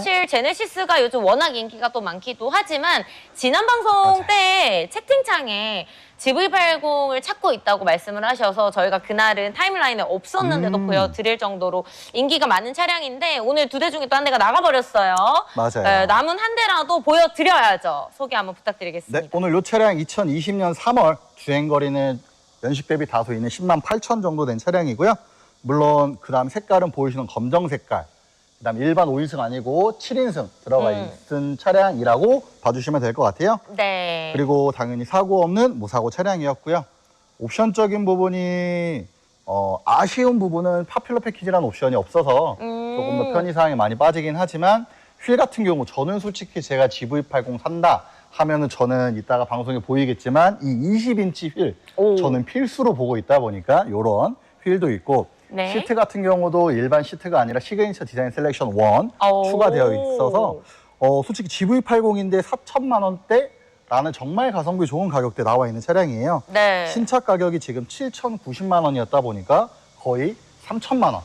사실 제네시스가 요즘 워낙 인기가 또 많기도 하지만 지난 방송. 때 채팅창에 GV80을 찾고 있다고 말씀을 하셔서 저희가 그날은 타임라인에 없었는데도 음. 보여드릴 정도로 인기가 많은 차량인데 오늘 두 대 중에 또 한 대가 나가버렸어요. 맞아요. 네, 남은 한 대라도 보여드려야죠. 소개 한번 네, 부탁드리겠습니다. 오늘 이 차량 2020년 3월 주행 거리는 연식 대비 다소 있는 10만 8천 정도 된 차량이고요. 물론 그 다음 색깔은 보이시는 검정 색깔. 그다음 일반 5인승 아니고 7인승 들어가 음. 있는 차량이라고 봐주시면 될 것 같아요. 네. 그리고 당연히 사고 없는 무사고 차량이었고요. 옵션적인 부분이 어, 아쉬운 부분은 파퓰러 패키지라는 옵션이 없어서 음. 조금 더 편의사항이 많이 빠지긴 하지만 휠 같은 경우 저는 솔직히 제가 GV80 산다 하면은 저는 이따가 방송에 보이겠지만 이 20인치 휠 오. 저는 필수로 보고 있다 보니까 이런 휠도 있고 네. 시트 같은 경우도 일반 시트가 아니라 시그니처 디자인 셀렉션 1 오. 추가되어 있어서 어, 솔직히 GV80인데 4천만 원대라는 정말 가성비 좋은 가격대 나와 있는 차량이에요. 네. 신차 가격이 지금 7,090만 원이었다 보니까 거의 3천만 원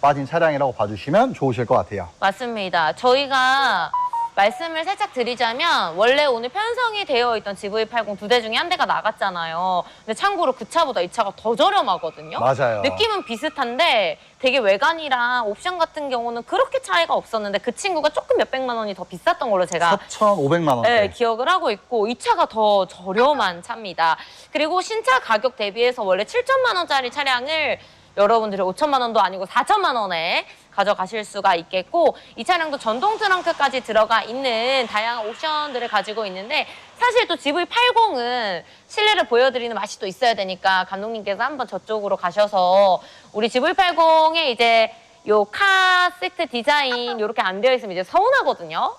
빠진 차량이라고 봐주시면 좋으실 것 같아요. 맞습니다. 저희가 말씀을 살짝 드리자면 원래 오늘 편성이 되어 있던 GV80 두 대 중에 한 대가 나갔잖아요. 근데 참고로 그 차보다 이 차가 더 저렴하거든요. 맞아요. 느낌은 비슷한데 되게 외관이랑 옵션 같은 경우는 그렇게 차이가 없었는데 그 친구가 조금 몇 백만 원이 더 비쌌던 걸로 제가 4,500만 원대. 네, 기억을 하고 있고 이 차가 더 저렴한 차입니다. 그리고 신차 가격 대비해서 원래 7천만 원짜리 차량을 여러분들이 5천만 원도 아니고 4천만 원에 가져가실 수가 있겠고 이 차량도 전동 트렁크까지 들어가 있는 다양한 옵션들을 가지고 있는데 사실 또 GV80은 실내를 보여드리는 맛이 또 있어야 되니까 감독님께서 한번 저쪽으로 가셔서 우리 GV80에 이제 요 카 시트 디자인 이렇게 안 되어 있으면 이제 서운하거든요.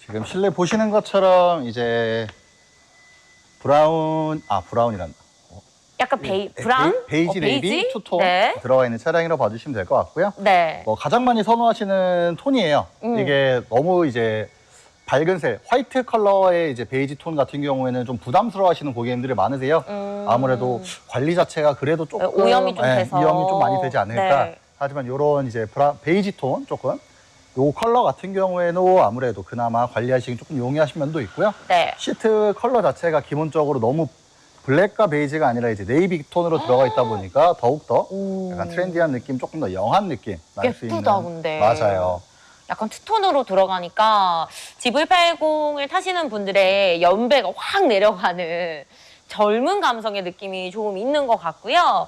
지금 실내 보시는 것처럼 이제 브라운 아 브라운이란다. 약간 베이, 브라운? 네, 베이, 지 어, 네이비 투톤 네. 들어가 있는 차량이라고 봐주시면 될 것 같고요. 네. 뭐 가장 많이 선호하시는 톤이에요. 음. 이게 너무 이제 밝은 색, 화이트 컬러의 이제 베이지 톤 같은 경우에는 좀 부담스러워하시는 고객님들이 많으세요. 음. 아무래도 관리 자체가 그래도 조금 오염이 좀 예, 돼서. 위험이 좀 많이 되지 않을까. 네. 하지만 이런 이제 브라, 베이지 톤 조금 요 컬러 같은 경우에는 아무래도 그나마 관리하시기 조금 용이하신 면도 있고요. 네. 시트 컬러 자체가 기본적으로 너무 블랙과 베이지가 아니라 이제 네이비 톤으로 들어가 있다 보니까 더욱더 오. 약간 트렌디한 느낌, 조금 더 영한 느낌 날 수 있는. 예쁘다, 근데. 맞아요. 약간 투톤으로 들어가니까 GV80을 타시는 분들의 연배가 확 내려가는 젊은 감성의 느낌이 조금 있는 것 같고요.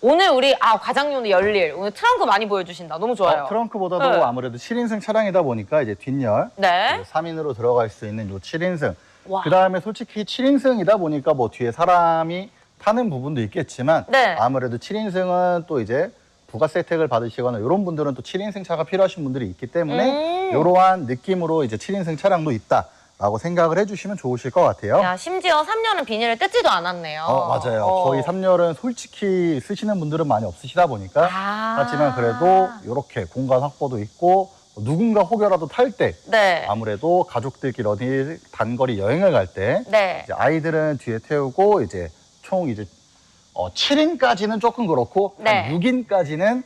오늘 우리 아 과장님 오늘 열일 오늘 트렁크 많이 보여주신다. 너무 좋아요. 어, 트렁크보다도 네. 아무래도 7인승 차량이다 보니까 이제 뒷열 네. 3인으로 들어갈 수 있는 요 7인승. 와. 그 다음에 솔직히 7인승이다 보니까 뭐 뒤에 사람이 타는 부분도 있겠지만 네. 아무래도 7인승은 또 이제 부가세 혜택을 받으시거나 이런 분들은 또 7인승 차가 필요하신 분들이 있기 때문에 음. 이러한 느낌으로 이제 7인승 차량도 있다 라고 생각을 해주시면 좋으실 것 같아요. 야 심지어 3년은 비닐을 뜯지도 않았네요. 어, 맞아요. 어. 거의 3열은 솔직히 쓰시는 분들은 많이 없으시다 보니까 아. 하지만 그래도 이렇게 공간 확보도 있고 누군가 혹여라도 탈 때 네. 아무래도 가족들끼리 어디 단거리 여행을 갈 때 네. 이제 아이들은 뒤에 태우고 이제 총 이제 어, 7인까지는 조금 그렇고 네. 한 6인까지는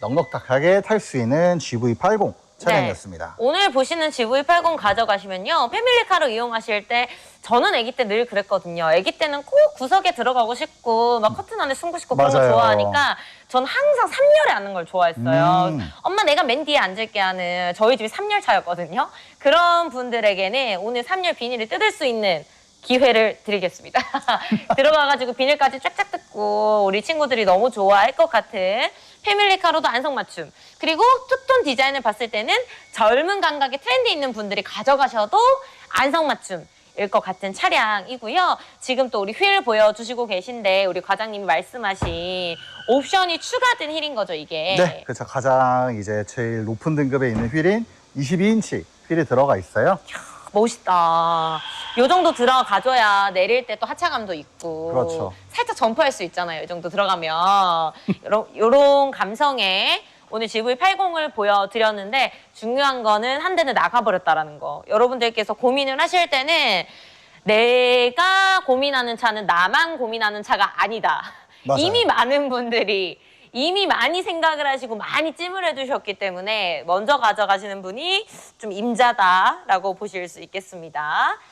넉넉하게 탈 수 있는 GV80 차량이었습니다. 오늘 보시는 GV80 가져가시면요. 패밀리카로 이용하실 때 저는 아기 때 늘 그랬거든요. 아기 때는 꼭 구석에 들어가고 싶고 막 커튼 안에 숨고 싶고 그런 거 맞아요. 좋아하니까 전 항상 3열에 앉는 걸 좋아했어요. 음. 엄마 내가 맨 뒤에 앉을게 하는 저희 집이 3열 차였거든요. 그런 분들에게는 오늘 3열 비닐을 뜯을 수 있는 기회를 드리겠습니다. 들어가가지고 비닐까지 쫙쫙 뜯고 우리 친구들이 너무 좋아할 것 같은 패밀리카로도 안성맞춤 그리고 투톤 디자인을 봤을 때는 젊은 감각의 트렌드 있는 분들이 가져가셔도 안성맞춤 일것 같은 차량이고요. 지금 또 우리 휠 보여주시고 계신데 우리 과장님이 말씀하신 옵션이 추가된 휠인 거죠 이게. 네, 그렇죠. 가장 이제 제일 높은 등급에 있는 휠인 22인치 휠이 들어가 있어요. 멋있다. 요 정도 들어가줘야 내릴 때 또 하차감도 있고. 그렇죠. 살짝 점프할 수 있잖아요. 이 정도 들어가면. 요런, 요런 감성의 오늘 GV80을 보여드렸는데 중요한 거는 한 대는 나가버렸다라는 거. 여러분들께서 고민을 하실 때는 내가 고민하는 차는 나만 고민하는 차가 아니다. 맞아요. 이미 많은 분들이 이미 많이 생각을 하시고 많이 찜을 해두셨기 때문에 먼저 가져가시는 분이 좀 임자다라고 보실 수 있겠습니다.